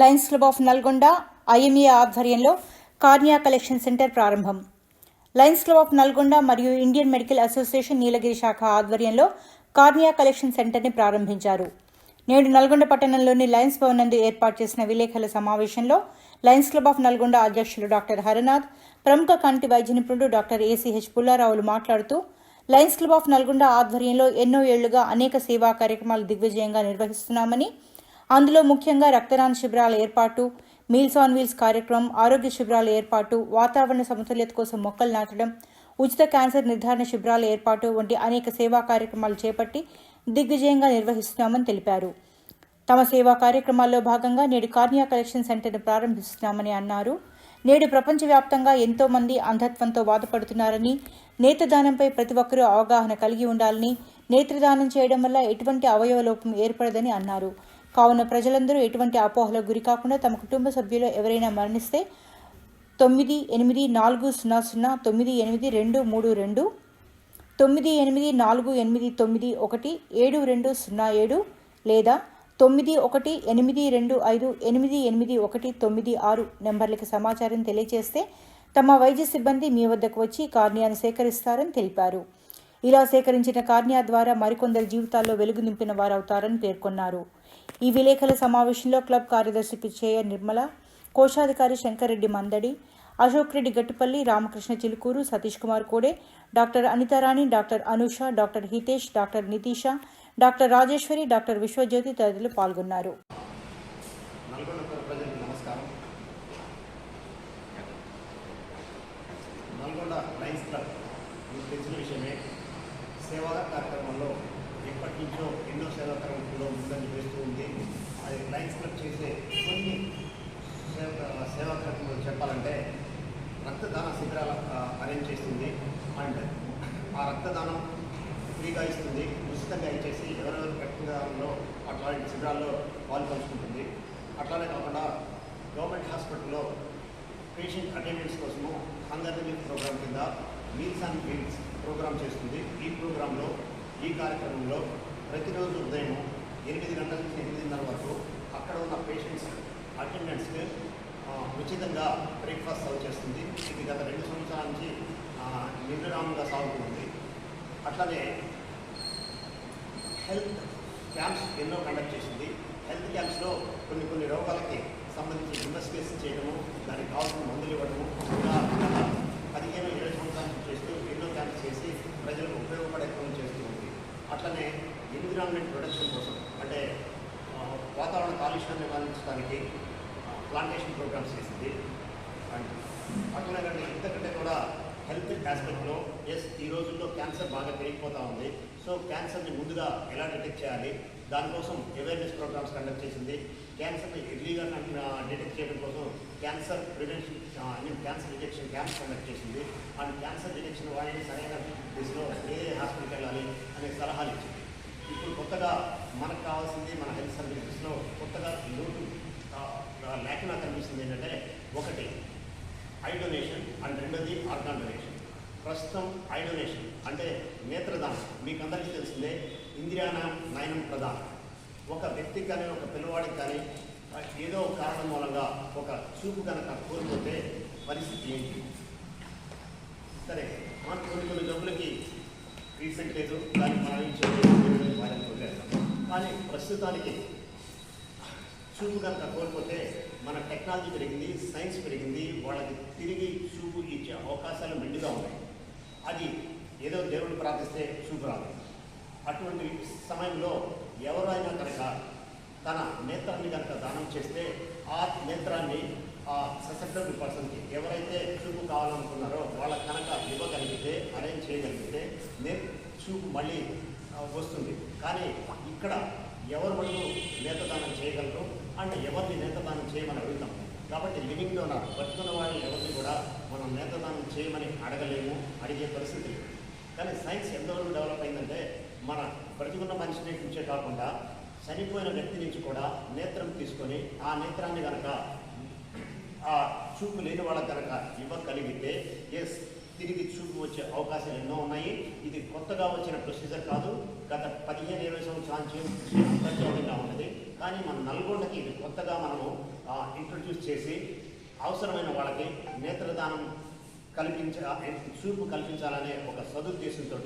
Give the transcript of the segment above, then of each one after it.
Lions club of Nalgonda IMA ఆధ్వర్యంలో cornea collection centre ప్రారంభం. Lions club of Nalgonda మరియు Indian medical association నీలగిరి శాఖ ఆధ్వర్యంలో కార్నియా కలెక్షన్ సెంటర్ని ప్రారంభించారు. నేడు నల్గొండ పట్టణంలోని లయన్స్ భవన్ నందు ఏర్పాటు చేసిన విలేకరుల సమావేశంలో లయన్స్ క్లబ్ ఆఫ్ నల్గొండ అధ్యక్షులు డాక్టర్ హరనాథ్ ప్రముఖ కంటి వైద్య నిపుణుడు డాక్టర్ ఏసీహెచ్ పుల్లారావులు మాట్లాడుతూ లయన్స్ క్లబ్ ఆఫ్ నల్గొండ ఆధ్వర్యంలో ఎన్నో ఏళ్ళుగా అనేక సేవా కార్యక్రమాలు దిగ్విజయంగా నిర్వహిస్తున్నామని అందులో ముఖ్యంగా రక్తదాన శిబిరాల ఏర్పాటు మీల్స్ ఆన్ వీల్స్ కార్యక్రమం ఆరోగ్య శిబిరాల ఏర్పాటు వాతావరణ సమతుల్యత కోసం మొక్కలు నాటడం ఉచిత క్యాన్సర్ నిర్ధారణ శిబిరాల ఏర్పాటు వంటి అనేక సేవా కార్యక్రమాలు చేపట్టి దిగ్విజయంగా నిర్వహిస్తున్నామని తెలిపారు. తమ సేవా కార్యక్రమాల్లో భాగంగా నేడు కార్నియా కలెక్షన్ సెంటర్ను ప్రారంభిస్తున్నామని అన్నారు. నేడు ప్రపంచవ్యాప్తంగా ఎంతో మంది అంధత్వంతో బాధపడుతున్నారని నేత్రదానంపై ప్రతి ఒక్కరూ అవగాహన కలిగి ఉండాలని నేత్రదానం చేయడం వల్ల ఎటువంటి అవయవ లోపం ఏర్పడదని అన్నారు. కావున ప్రజలందరూ ఎటువంటి అపోహలకు గురికాకుండా తమ కుటుంబ సభ్యులు ఎవరైనా మరణిస్తే తొమ్మిది ఎనిమిది నాలుగు సున్నా సున్నా తొమ్మిది ఎనిమిది రెండు మూడు రెండు తొమ్మిది ఎనిమిది నాలుగు ఎనిమిది తొమ్మిది ఒకటి ఏడు రెండు సున్నా ఏడు లేదా తొమ్మిది ఒకటి ఎనిమిది రెండు ఐదు ఎనిమిది ఎనిమిది ఒకటి తొమ్మిది ఆరు నెంబర్లకు సమాచారం తెలియజేస్తే తమ వైద్య సిబ్బంది మీ వద్దకు వచ్చి కార్నియాను సేకరిస్తారని తెలిపారు. ఇలా సేకరించిన కార్నియా ద్వారా మరికొందరి జీవితాల్లో వెలుగు నింపిన వారవుతారని పేర్కొన్నారు. ఈ విలేకరుల సమావేశంలో క్లబ్ కార్యదర్శి పిచ్చయ్య నిర్మల కోశాధికారి Shankar Reddy Mandadi Ashok Reddy Gattupalli Ramakrishna Chilukuru Satish Kumar Kode doctor Anitharani doctor Anusha doctor Hitesh doctor Nitisha doctor Rajeshwari doctor Vishwajyothi తదితరులు పాల్గొన్నారు నల్గొండ పుర ప్రజలకు నమస్కారం నల్గొండ లయన్స్ క్లబ్ మీకు తెలిసిన విషయమే సేవా కార్యక్రమంలో ఎప్పటి నుంచో ఎన్నో సేవా కార్యక్రమంలో ముందంజ వేస్తూ ఉంది అది లయన్స్ క్లబ్ చేసే కొన్ని సేవ- సేవా కార్యక్రమాలు చెప్పాలంటే రక్తదాన శిబిరాల అరేంజ్ చేస్తుంది అండ్ ఆ రక్తదానం ఫ్రీగా ఇస్తుంది. ఉచితంగా ఇచ్చేసి ఎవరెవరు రక్తదానంలో అట్లాంటి శిబిరాల్లో పాలు పంచుకుంటుంది. అట్లానే కాకుండా గవర్నమెంట్ హాస్పిటల్లో పేషెంట్ అటెండెన్స్ కోసము హంగర్ రిలీఫ్ ప్రోగ్రామ్ కింద మీల్స్ అండ్ మీల్స్ ప్రోగ్రామ్ చేస్తుంది. ఈ ప్రోగ్రాంలో ఈ కార్యక్రమంలో ప్రతిరోజు ఉదయం ఎనిమిది గంటల నుంచి ఎనిమిదిన్నర వరకు అక్కడ ఉన్న పేషెంట్స్ అటెండెంట్స్కి ఉచితంగా బ్రేక్ఫాస్ట్ సర్వ్ చేస్తుంది. ఇది గత రెండు సంవత్సరాల నుంచి ఆ, సాగుతుంది. అట్లానే హెల్త్ క్యాంప్స్ ఎన్నో కండక్ట్ చేసింది. హెల్త్ క్యాంప్స్లో కొన్ని కొన్ని రోగాలకి సంబంధించి ఇన్వెస్టిగేషన్ చేయడము దానికి కావాల్సిన మందులు ఇవ్వడము ఇలా పదిహేను ఏడు సంవత్సరాల నుంచి చేస్తూ ఎన్నో క్యాంప్స్ చేసి ప్రజలకు ఉపయోగపడే పనులు చేస్తూ ఉంది. అట్లనే ఎన్విరాన్మెంట్ ప్రొటెక్షన్ కోసం అంటే వాతావరణ కాలుష్యాన్ని నివారించడానికి ప్లాంటేషన్ ప్రోగ్రామ్స్ చేసింది. అండ్ అట్లనే ఇంతకంటే కూడా హెల్త్ ఆస్పెక్ట్లో ఎస్ ఈ రోజుల్లో క్యాన్సర్ బాగా పెరిగిపోతూ ఉంది. సో క్యాన్సర్ని ముందుగా ఎలా డిటెక్ట్ చేయాలి? దానికోసం అవేర్నెస్ ప్రోగ్రామ్స్ కండక్ట్ చేసింది. క్యాన్సర్ని ఎర్లీగా డిటెక్ట్ చేయడం కోసం cancer prevention eye cancer detection camps conduct చేసింది. అండ్ క్యాన్సర్ డిటెక్షన్ వాడిని సరైన దిశలో ఏ హాస్పిటల్కి వెళ్ళాలి అనే సలహాలు ఇచ్చింది. ఇప్పుడు కొత్తగా మనకు కావాల్సింది మన హెల్త్ సర్వీసెస్లో కొత్తగా లోటు లేకుండా కనిపిస్తుంది ఏంటంటే ఒకటి ఐ డొనేషన్ అండ్ రెండోది ఆర్గాన్ డొనేషన్ ప్రస్తుతం ఐ డొనేషన్ అంటే నేత్రదానం. మీకు అందరికీ తెలిసిందే ఇంద్రియాన నయనం ప్రధానం. ఒక వ్యక్తికి కానీ ఒక పిల్లవాడికి కానీ ఏదో కారణం మూలంగా ఒక చూపు కనుక కోల్పోతే పరిస్థితి ఏంటి? సరే మన కొన్ని కొన్ని జబ్బులకి ట్రీట్మెంట్ లేదు దాన్ని మనం వారిని కానీ ప్రస్తుతానికి చూపు కనుక కోల్పోతే మన టెక్నాలజీ పెరిగింది సైన్స్ పెరిగింది వాళ్ళకి తిరిగి చూపు ఇచ్చే అవకాశాలు మెండుగా ఉన్నాయి. అది ఏదో దేవుడిని ప్రార్థిస్తే చూపు రాదు. అటువంటి సమయంలో ఎవరైనా కనుక తన నేత్రాన్ని కనుక దానం చేస్తే ఆ నేత్రాన్ని ఆ ససెప్టబుల్ పర్సన్కి ఎవరైతే చూపు కావాలనుకున్నారో వాళ్ళకి కనుక ఇవ్వగలిగితే అరేంజ్ చేయగలిగితే నే చూపు మళ్ళీ వస్తుంది. కానీ ఇక్కడ ఎవరు మటుకు నేతదానం చేయగలరు? అండ్ ఎవరిని నేతదానం చేయమని అడుగుతాం. కాబట్టి లివింగ్లో డోనర్ బతుకున్న వాళ్ళని ఎవరిని కూడా మనం నేతదానం చేయమని అడగలేము అడిగే పరిస్థితి లేదు. కానీ సైన్స్ ఎంతవరకు డెవలప్ అయిందంటే మన బ్రతికున్న మనిషిని నుంచే కాకుండా చనిపోయిన వ్యక్తి నుంచి కూడా నేత్రం తీసుకొని ఆ నేత్రాన్ని కనుక ఆ చూపు లేని వాళ్ళకి కనుక ఇవ్వగలిగితే ఎస్ తిరిగి చూపు వచ్చే అవకాశాలు ఎన్నో ఉన్నాయి. ఇది కొత్తగా వచ్చిన ప్రొసీజర్ కాదు. గత పదిహేను ఇరవై సంవత్సరాల నుంచి అంతర్జాతీయంగా ఉన్నది. కానీ మన నల్గొండకి ఇది కొత్తగా మనము ఇంట్రొడ్యూస్ చేసి అవసరమైన వాళ్ళకి నేత్రదానం కల్పించ చూపు కల్పించాలనే ఒక సదుద్దేశంతో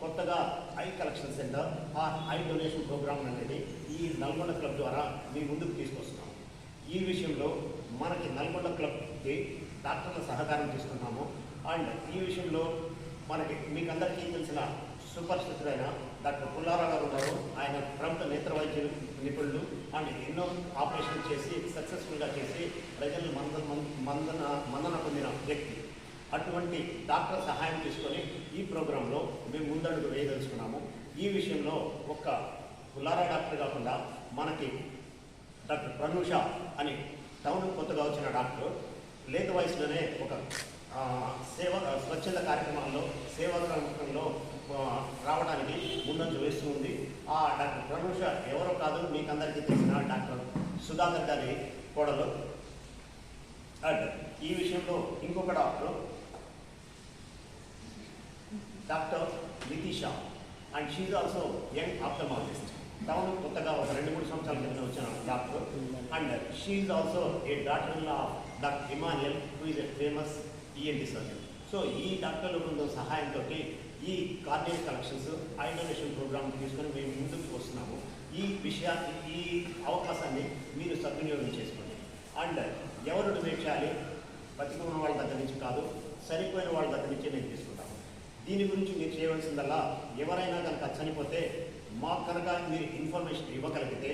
కొత్తగా ఐ కలెక్షన్ సెంటర్ ఆ ఐ డొనేషన్ ప్రోగ్రామ్ అనేది ఈ నల్గొండ క్లబ్ ద్వారా మీ ముందుకు తీసుకొస్తున్నాం. ఈ విషయంలో మనకి నల్గొండ క్లబ్కి డాక్టర్ల సహకారం తీసుకున్నాము. అండ్ ఈ విషయంలో మనకి మీకు అందరికీ తెలిసిన సూపర్ అయిన డాక్టర్ పుల్లారావు గారు ఉన్నారు. ఆయన ప్రముఖ నేత్ర వైద్య నిపుణులు. అండ్ ఎన్నో ఆపరేషన్ చేసి సక్సెస్ఫుల్గా చేసి ప్రజలు మంద మందన మందన పొందిన వ్యక్తి. అటువంటి డాక్టర్ సహాయం తీసుకొని ఈ ప్రోగ్రాంలో మేము ముందడుగు వేయదలుచుకున్నాము. ఈ విషయంలో ఒక్క పుల్లారా డాక్టర్ కాకుండా మనకి డాక్టర్ ప్రనూష అని టౌన్ కొత్తగా వచ్చిన డాక్టర్ లేత వయసులోనే ఒక సేవ స్వచ్ఛంద కార్యక్రమాల్లో సేవా కార్యక్రమంలో రావడానికి ముందంజ వేస్తూ ఉంది. ఆ డాక్టర్ ప్రముష ఎవరో కాదు మీకు అందరికీ తెలిసిన డాక్టర్ సుధాకర్ గారి కోడలు. అండ్ ఈ విషయంలో ఇంకొక doctor doctor Nitisha. And she's also young ophthalmologist town కొత్తగా ఒక రెండు మూడు సంవత్సరాల క్రితం వచ్చిన doctor. And she's also a doctor of doctor హిమానియల్ who is a famous ENT surgeon so ఈ డాక్టర్ల బృందం సహాయంతో ఈ కార్డియల్ కలెక్షన్స్ ఐడోనేషన్ ప్రోగ్రామ్ తీసుకొని మేము ముందుకు వస్తున్నాము. ఈ విషయాన్ని ఈ అవకాశాన్ని మీరు సద్వినియోగం చేసుకోండి. అండ్ ఎవరు డొనేట్ చేయాలి? బతికున్న వాళ్ళ దగ్గర నుంచి కాదు చనిపోయిన వాళ్ళ దగ్గర నుంచి నేను తీసుకుంటాను. దీని గురించి మీరు చేయవలసిందల్లా ఎవరైనా కనుక చనిపోతే మా కనుక మీరు ఇన్ఫర్మేషన్ ఇవ్వగలిగితే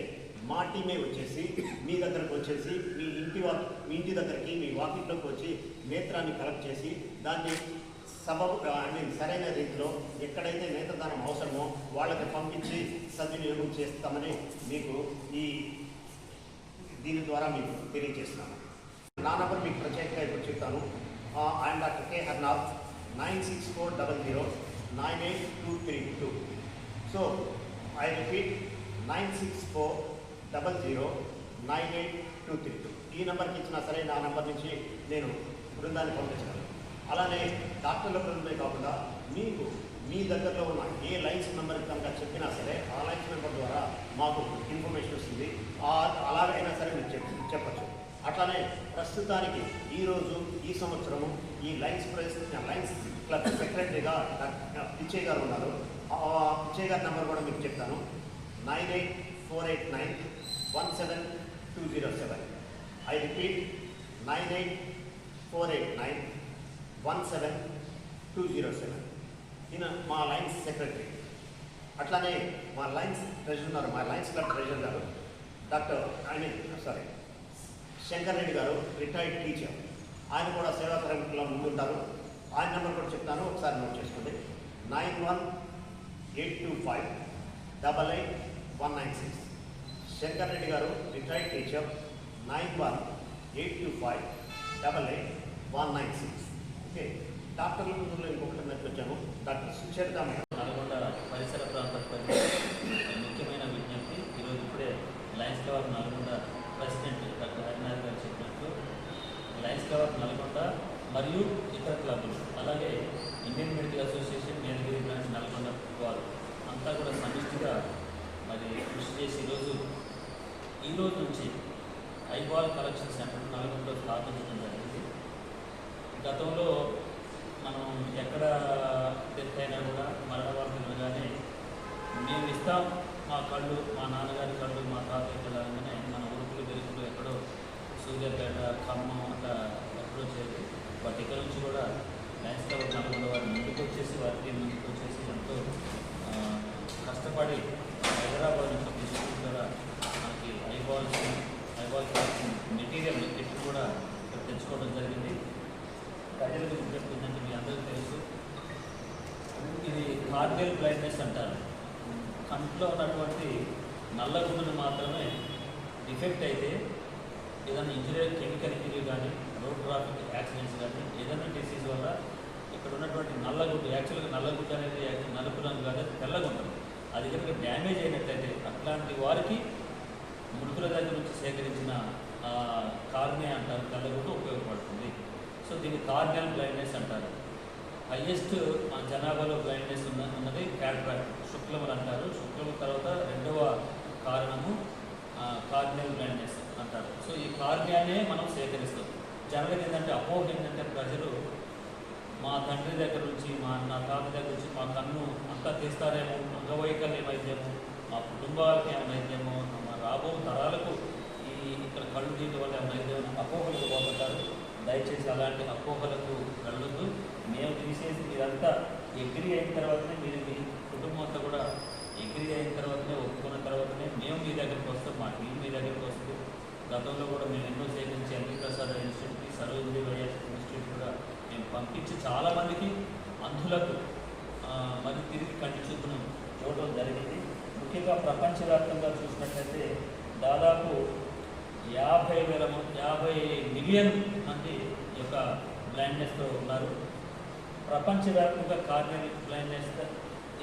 మా టీమే వచ్చేసి మీ దగ్గరకు వచ్చేసి మీ ఇంటి వా మీ ఇంటి దగ్గరికి మీ వాకిట్లోకి వచ్చి నేత్రాన్ని కలెక్ట్ చేసి దాన్ని సబబు ఐ మీన్ సరైన రీతిలో ఎక్కడైతే నేత్రదానం అవసరమో వాళ్ళకి పంపించి సద్వినియోగం చేస్తామని మీకు ఈ దీని ద్వారా మీకు తెలియజేస్తున్నాను. నా నంబర్ మీకు ప్రత్యేకంగా ఇప్పుడు చెప్తాను. I'm doctor K. Harnath nine six four double zero nine eight two three two. So I repeat nine six four double zero nine eight two three. Two ఈ నెంబర్కి ఇచ్చినా సరే నా నెంబర్ నుంచి నేను బృందాన్ని పంపించగలను. అలానే డాక్టర్ల బృందమే కాకుండా మీకు మీ దగ్గరలో ఉన్న ఏ లైన్స్ నెంబర్ కనుక చెప్పినా సరే ఆ లైన్స్ నెంబర్ ద్వారా మాకు ఇన్ఫర్మేషన్ వస్తుంది. అలాగైనా సరే మీరు చెప్ చెప్పచ్చు. అట్లానే ప్రస్తుతానికి ఈరోజు ఈ సంవత్సరము ఈ లైన్స్ ప్రైస్ లైన్స్ క్లబ్ సెక్రటరీగా పిచ్చయ్య గారు ఉన్నారు. ఆ పిచ్చయ్య గారి నెంబర్ కూడా మీకు చెప్తాను. Nine eight four eight nine one seven two zero seven I repeat nine eight four eight nine one seven two zero seven ఈయన మా లైన్స్ సెక్రటరీ. అట్లానే మా లైన్స్ ట్రెజర్ ఉన్నారు మా లైన్స్ క్లబ్ ట్రెజర్ గారు. Doctor I mean sorry Shankar Reddy గారు retired teacher. ఆయన కూడా సేవా కార్యక్రమంలో ముందుంటారు. ఆయన నెంబర్ కూడా చెప్తాను ఒకసారి నోట్ చేసుకోండి. Nine one eight two five double eight one nine six. Shankar Reddy గారు retired teacher nine one eight two five double eight one nine six okay డాక్టర్ల ముందులో ఇంకొకటి మెచ్చి వచ్చాము డాక్టర్ సుచరిత నల్గొండ పరిసర ప్రాంత ముఖ్యమైన విజ్ఞప్తి. ఈరోజు ఇప్పుడే Lions club Nalgonda president doctor Harinath గారు చెప్పినట్టు. లయన్స్ క్లబ్ నల్గొండ మరియు ఇతర క్లబ్లు అలాగే ఇండియన్ మెడికల్ అసోసియేషన్ మేనగిరి బ్రాంచ్ నల్గొండ వారు అంతా కూడా సమిష్టిగా మరి కృషి చేసి ఈరోజు ఈ రోజు నుంచి ఐబాల్ కలెక్షన్ సెంటర్ నల్గొండలో స్థాపించడం జరిగింది. గతంలో మనం ఎక్కడ డెత్ అయినా కూడా మరణ వార్తలు వినగానే మేము ఇస్తాం మా కళ్ళు మా నాన్నగారి కళ్ళు మా తాతయ్య కళ్ళు మన ఉరుకులు బెరుకులు ఎక్కడో సూర్యాపేట ఖమ్మం అట్లా ఎక్కడో చేరి వాటి ఇక్కడ నుంచి కూడా క్రైస్తవ నలుగురు వారిని వారు ముందుకు వచ్చేసి వారికి ముందుకు వచ్చేసి ఎంతో ఆ, కష్టపడి హైదరాబాద్ నుంచి తీసుకుని కూడా మనకి ఐబాల్స్ ఐబాల్స్ మెటీరియల్ కిట్ కూడా ఇక్కడ తెచ్చుకోవడం జరిగింది ప్రజలకు విజ్ఞప్తి ఏంటంటే మీ అందరికీ తెలుసు ఇది కార్డియల్ బ్లైండ్నెస్ అంటారు. కంట్లో ఉన్నటువంటి నల్లగుండును మాత్రమే డిఫెక్ట్ అయితే ఏదైనా ఇంజరీ కెమికల్ ఇంజరీ కానీ రోడ్ ట్రాఫిక్ యాక్సిడెంట్స్ కానీ ఏదైనా డిసీజ్ వల్ల ఇక్కడ ఉన్నటువంటి నల్లగుడ్డు యాక్చువల్గా నల్లగుడ్డు అనేది నలుపు రంగు కాదు అది తెల్లగా ఉంటుంది అది కనుక డ్యామేజ్ అయినట్లయితే అట్లాంటి వారికి మృతుల దగ్గర నుంచి సేకరించిన కార్నే అంటారు తెల్లగుడ్డు ఉపయోగపడుతుంది. సో దీన్ని కార్నియల్ బ్లైండ్నెస్ అంటారు. హైయెస్ట్ జనాభాలో బ్లైండ్నెస్ ఉన్న ఉన్నది క్యాట్రాక్ట్ శుక్లములు అంటారు. శుక్లముల తర్వాత రెండవ కారణము కార్నియల్ బ్లైండ్నెస్ అంటారు. సో ఈ కార్నియానే మనం సేకరిస్తాం. జనరల్గా ఏంటంటే అపోహ ఏంటంటే ప్రజలు మా తండ్రి దగ్గర నుంచి మా నా తాత దగ్గర నుంచి మా కన్ను అంతా తీస్తారేమో అంగవైకల్యం అయితేమో మా కుటుంబాలకు ఏమైతేమో మా రాబో తరాలకు ఈ ఇక్కడ కళ్ళు తీయడం వల్ల ఏమైతే అపోహలకు పోతారు దయచేసి అలాంటి అపోహలకు వెళ్ళొద్దు. మేము తీసేసి మీరంతా ఎగ్రీ అయిన తర్వాతనే మీరు మీ కుటుంబం అంతా కూడా ఎగ్రీ అయిన తర్వాతనే ఒప్పుకున్న తర్వాతనే మేము మీ దగ్గరికి వస్తాం. మా టీం మీ దగ్గరికి వస్తూ గతంలో కూడా మేము ఎన్నో సేకరించి ఎన్టీ ప్రసాద్ ఇన్స్టిట్యూట్కి సరోజిని వైఎస్ ఇన్స్టిట్యూట్ కూడా మేము పంపించి చాలామందికి అంధులకు మరి తిరిగి కంటి చూపును చూడడం జరిగింది. ముఖ్యంగా ప్రపంచవ్యాప్తంగా చూసినట్లయితే దాదాపు యాభై వేల యాభై మిలియన్ మంది యొక్క బ్లైండ్నెస్తో ఉన్నారు. ప్రపంచవ్యాప్తంగా కార్యానికి క్లైమ్ చేస్తే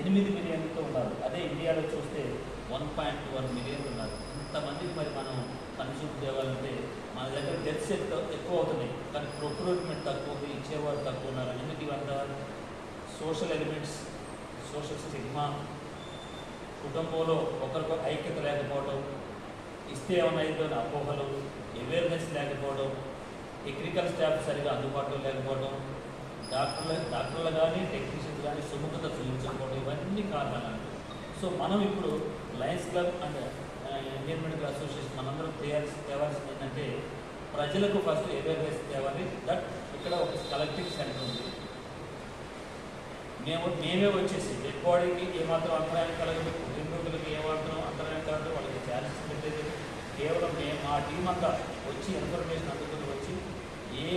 ఎనిమిది మిలియన్తో ఉన్నారు. అదే ఇండియాలో చూస్తే వన్ పాయింట్ వన్ మిలియన్ ఉన్నారు. ఇంతమందికి మరి మనం కన్సూమ్ చేయాలంటే మన దగ్గర డెత్స్ ఎక్కువ ఎక్కువ అవుతున్నాయి. కానీ ప్రొక్రూట్మెంట్ తక్కువ ఇచ్చేవారు తక్కువ ఉన్నారు. ఎందుకు ఇవంతా సోషల్ ఎలిమెంట్స్ సోషల్ స్టిగ్మా కుటుంబంలో ఒకరికి ఐక్యత లేకపోవడం ఇస్తే ఏమైనా అపోహలు అవేర్నెస్ లేకపోవడం టెక్నికల్ స్టాఫ్ సరిగా అందుబాటులో లేకపోవడం డాక్టర్ల డాక్టర్లు కానీ టెక్నీషియన్స్ కానీ సుముఖత చూపించకపోవడం ఇవన్నీ కారణాలు. సో మనం ఇప్పుడు Lions club and Indian medical association మనందరం తేయాల్సి తేవాల్సింది ఏంటంటే ప్రజలకు ఫస్ట్ అవేర్నెస్ తేవాలి. దట్ ఇక్కడ ఒక కలెక్టివ్ సెంటర్ ఉంది. మేము మేమే వచ్చేసి డెడ్ బాడీకి ఏమాత్రం అంతరాయం కలగదు. హిందువులకి ఏమాత్రం అంతరాయం కలగదు. వాళ్ళకి ఛాన్సెస్ పెట్టేది కేవలం మేము మా టీం అంతా వచ్చి ఇన్ఫర్మేషన్ అందుకుని వచ్చి ఏ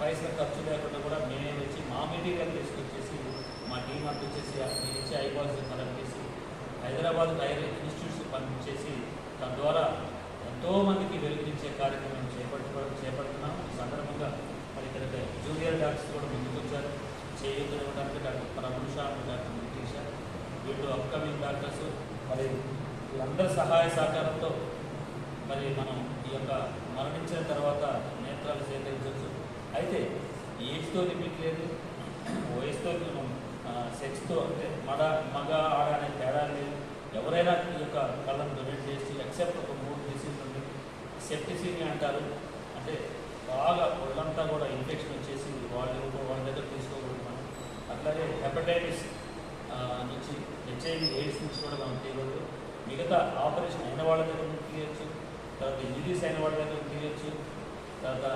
పైసలు ఖర్చు లేకుండా కూడా మేమే వచ్చి మా మెటీరియల్ తీసుకొచ్చేసి మా టీం అంతా వచ్చేసి మీరు ఇచ్చే ఐబాల్స్ పంపించేసి హైదరాబాద్ హైర్ ఇన్స్టిట్యూట్స్ పంపించేసి తద్వారా ఎంతోమందికి వెలిగించే కార్యక్రమం చేపట్టుకోవడం చేపడుతున్నాం. ఈ సందర్భంగా మరి ఇక్కడ జూనియర్ డాక్టర్స్ కూడా ముందుకొచ్చారు వచ్చారు. డాక్టర్ డాక్టర్ ప్రముష డాక్టర్ ముతీష వీళ్ళు అప్కమింగ్ డాక్టర్స్ మరి వీళ్ళందరి సహాయ సహకారంతో మరి మనం ఈ యొక్క మరణించిన తర్వాత నేత్రాలు సేకరించవచ్చు. అయితే ఏజ్తో లిమిట్ లేదు. వయసుతో సెక్స్తో అంటే మడ మగ ఆడ అనే తేడా లేదు. ఎవరైనా ఈ యొక్క కళ్ళను డొనేట్ చేసి ఎక్సెప్ట్ ఒక మూడు డిసీజ్ ఉంది సెప్టిసిమి అంటారు. అంటే బాగా ఒళ్ళంతా కూడా ఇన్ఫెక్షన్ వచ్చేసి వాళ్ళు వాళ్ళ దగ్గర తీసుకోకూడదు మనం. అట్లాగే హెపటైటిస్ నుంచి హెచ్ఐవి ఎయిడ్స్ నుంచి కూడా మనం తీయకూడదు మిగతా ఆపరేషన్ అయిన వాళ్ళ దగ్గర నుంచి తీయచ్చు తర్వాత ఇంజరీస్ అయిన వాళ్ళ దగ్గర నుంచి తీయచ్చు తర్వాత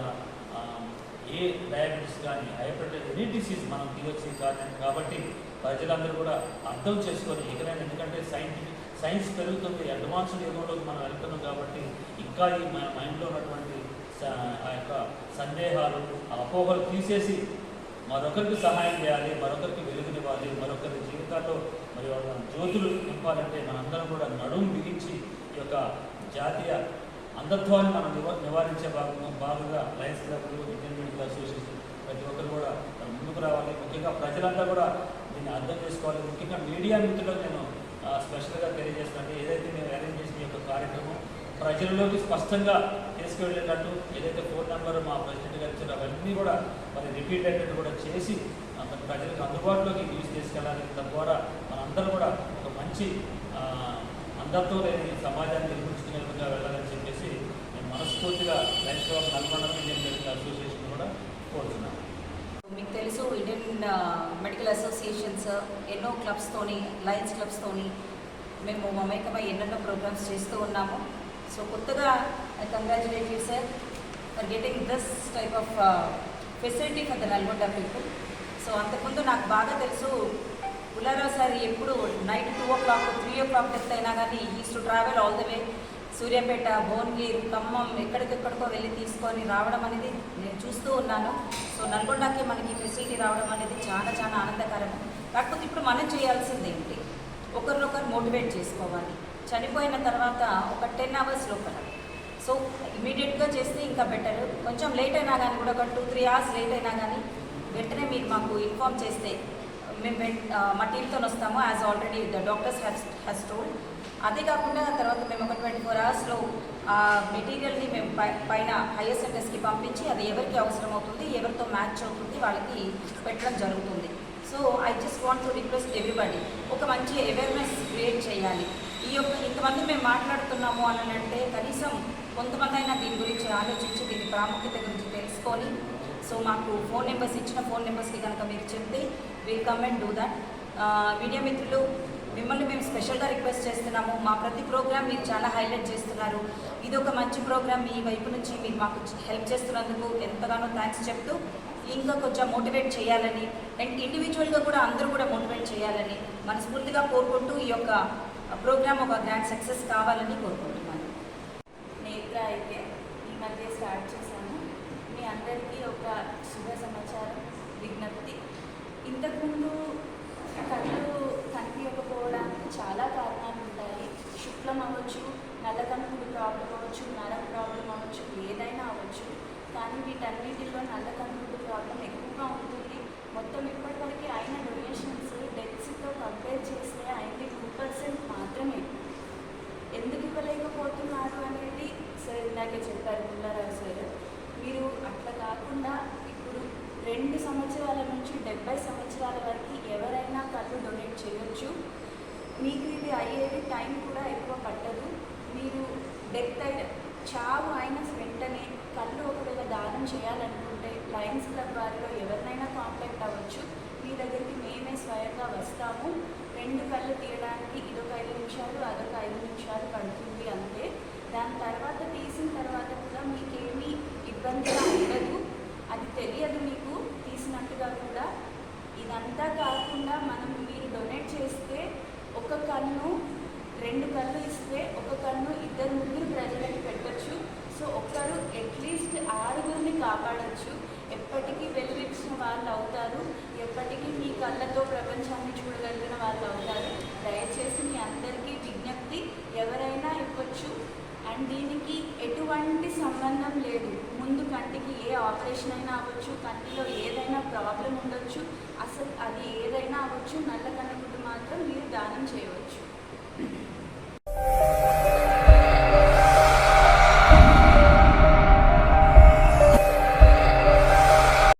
ఏ డయాబెటీస్ కానీ హైపర్టెన్ ఎనీ డిసీజ్ మనం తీయొచ్చు కానీ కాబట్టి ప్రజలందరూ కూడా అర్థం చేసుకొని ఎక్కడైనా ఎందుకంటే సైంటిఫిక్ సైన్స్ పెరుగుతుంది అడ్వాన్స్డ్ యుగంలోకి మనం వెళ్తున్నాం కాబట్టి ఇంకా ఈ మన మైండ్లో ఉన్నటువంటి ఆ యొక్క సందేహాలు ఆ అపోహలు తీసేసి మరొకరికి సహాయం చేయాలి మరొకరికి వెలుగునివ్వాలి మరొకరి జీవితాల్లో మరి జ్యోతులు నింపాలంటే మనందరం కూడా నడుము బిగించి ఈ యొక్క జాతీయ అంధత్వాన్ని మనం నివా నివారించే భాగంగా భాగంగా లయన్స్ క్లబ్లు ఇండియన్ మెడికల్ అసోసియేషన్ ప్రతి ఒక్కరు కూడా ముందుకు రావాలి. ముఖ్యంగా ప్రజలంతా కూడా దీన్ని అర్థం చేసుకోవాలి. ముఖ్యంగా మీడియా మిత్రులకు నేను స్పెషల్గా తెలియజేస్తున్నాను. ఏదైతే మేము అరేంజ్ చేసిన యొక్క కార్యక్రమం ప్రజల్లోకి స్పష్టంగా తీసుకువెళ్ళేటట్టు ఏదైతే ఫోన్ నెంబర్ మా ప్రెసిడెంట్ గారు ఇచ్చారో అవన్నీ కూడా మరి రిపీట్ అయినట్టు కూడా చేసి మరి ప్రజలకు అందుబాటులోకి యూజ్ తీసుకెళ్ళాలి తద్వారా మనందరం కూడా ఒక మంచి అందరితో లేని సమాజాన్ని నిర్మించుకునే విధంగా వెళ్ళాలని మనస్ఫూర్తిగా life Nalgonda Indian Medical Association కూడా కోరుతున్నాను మీకు తెలుసు ఇండియన్ మెడికల్ అసోసియేషన్స్ ఎన్నో క్లబ్స్తోని లయన్స్ క్లబ్స్తోని మేము మమేకమై ఎన్నెన్నో ప్రోగ్రామ్స్ చేస్తూ ఉన్నాము. సో కొత్తగా I congratulate you sir for getting this type of facility for the Nalgonda people. So అంతకుముందు నాకు బాగా తెలుసు పుల్లారావు సార్ ఎప్పుడు night two o'clock three o'clock death అయినా కానీ is to travel all the way Suryapet Bhuvanagiri Khammam ఎక్కడికెక్కడికో వెళ్ళి తీసుకొని రావడం అనేది నేను చూస్తూ ఉన్నాను. సో నల్గొండకి మనకి ఫెసిలిటీ రావడం అనేది చాలా చాలా ఆనందకరం. కాకపోతే ఇప్పుడు మనం చేయాల్సింది ఏంటి? ఒకరినొకరు మోటివేట్ చేసుకోవాలి. చనిపోయిన తర్వాత ఒక టెన్ అవర్స్ లోపల. సో ఇమీడియట్గా చేస్తే ఇంకా బెటర్ కొంచెం లేట్ అయినా కానీ కూడా ఒక టూ త్రీ అవర్స్ లేట్ అయినా కానీ వెంటనే మీరు మాకు ఇన్ఫామ్ చేస్తే మేము మా టీంతో వస్తాము as already the doctors has has told అదే కాకుండా తర్వాత మేము ఒక ట్వంటీ ఫోర్ అవర్స్లో ఆ మెటీరియల్ని మేము పై- పైన హైయర్ సెంటర్స్కి పంపించి అది ఎవరికి అవసరం అవుతుంది ఎవరితో మ్యాచ్ అవుతుంది వాళ్ళకి పెట్టడం జరుగుతుంది. So I just want to request everybody ఒక మంచి అవేర్నెస్ క్రియేట్ చేయాలి. ఈ యొక్క ఇంతమంది మేము మాట్లాడుతున్నాము అని అంటే కనీసం కొంతమంది అయినా దీని గురించి ఆలోచించి దీని ప్రాముఖ్యత గురించి తెలుసుకొని తెలుసుకొని సో మాకు ఫోన్ నెంబర్స్ ఇచ్చిన ఫోన్ నెంబర్స్కి కనుక మీరు చెప్తే will come and do that media మిత్రులు మిమ్మల్ని మేము స్పెషల్గా రిక్వెస్ట్ చేస్తున్నాము. మా ప్రతి ప్రోగ్రామ్ మీరు చాలా హైలైట్ చేస్తున్నారు. ఇది ఒక మంచి ప్రోగ్రామ్ మీ వైపు నుంచి మీరు మాకు హెల్ప్ చేస్తున్నందుకు ఎంతగానో థ్యాంక్స్ చెప్తూ ఇంకా కొంచెం మోటివేట్ చేయాలని అండ్ ఇండివిజువల్గా కూడా అందరూ కూడా మోటివేట్ చేయాలని మనస్ఫూర్తిగా కోరుకుంటూ ఈ యొక్క ప్రోగ్రామ్ ఒక గ్రాండ్ సక్సెస్ కావాలని కోరుకుంటున్నాను. నేత్ర అయితే ఈ మధ్య స్టార్ట్ చేశాను. మీ అందరికీ ఒక శుభ సమాచారం విజ్ఞప్తి. ఇంతకుముందు కళ్ళు చాలా కారణాలు ఉంటాయి. శుక్లం అవ్వచ్చు నల్లకన్నుడు ప్రాబ్లం అవ్వచ్చు నరం ప్రాబ్లం అవ్వచ్చు ఏదైనా అవ్వచ్చు. కానీ వీటన్నిటిలో నల్లకన్నుడు ప్రాబ్లం ఎక్కువగా ఉంటుంది. మొత్తం ఇప్పటివరకు అయిన డొనేషన్స్ డెత్స్తో కంపేర్ చేస్తే అయింది టూ పర్సెంట్ మాత్రమే. ఎందుకు ఇవ్వలేకపోతున్నారు అనేది సార్ ఇందాకే చెప్పారు పుల్లారావు సార్. మీరు అట్లా కాకుండా ఇప్పుడు రెండు సంవత్సరాల నుంచి డెబ్బై సంవత్సరాల వరకు ఎవరైనా కళ్ళు డొనేట్ చేయొచ్చు. మీకు ఇది అయ్యేది టైం కూడా ఎక్కువ పట్టదు. మీరు డెత్ అయిన చావు అయిన వెంటనే కళ్ళు ఒకవేళ దానం చేయాలనుకుంటే లయన్స్ క్లబ్ వారిలో ఎవరినైనా కాంటాక్ట్ అవ్వచ్చు. మీ దగ్గరికి మేమే స్వయంగా వస్తాము. రెండు కళ్ళు తీయడానికి ఇదొక ఐదు నిమిషాలు అదొక ఐదు నిమిషాలు పడుతుంది అంతే. దాని తర్వాత తీసిన తర్వాత కూడా మీకేమీ ఇబ్బందిగా ఉండదు అది తెలియదు మీకు తీసినట్టుగా కూడా. ఇదంతా కాకుండా మనం మీరు డొనేట్ చేస్తే ఒక కన్ను రెండు కళ్ళు ఇస్తే ఒక కన్ను ఇద్దరు ముగ్గురు ప్రజలకు పెట్టచ్చు. సో ఒక్కరు అట్లీస్ట్ ఆరుగురిని కాపాడచ్చు. ఎప్పటికీ వెలువిచ్చిన వాళ్ళు అవుతారు. ఎప్పటికీ మీ కళ్ళతో ప్రపంచాన్ని చూడగలిగిన వాళ్ళు అవుతారు. దయచేసి మీ అందరికీ విజ్ఞప్తి ఎవరైనా ఇవ్వచ్చు. అండ్ దీనికి ఎటువంటి సంబంధం లేదు. ముందు కంటికి ఏ ఆపరేషన్ అయినా అవ్వచ్చు. కంటిలో ఏదైనా ప్రాబ్లం ఉండొచ్చు. అసలు అది ఏదైనా అవ్వచ్చు. నల్ల కన్ను మాత్రం మీరు దానం చేయవచ్చు.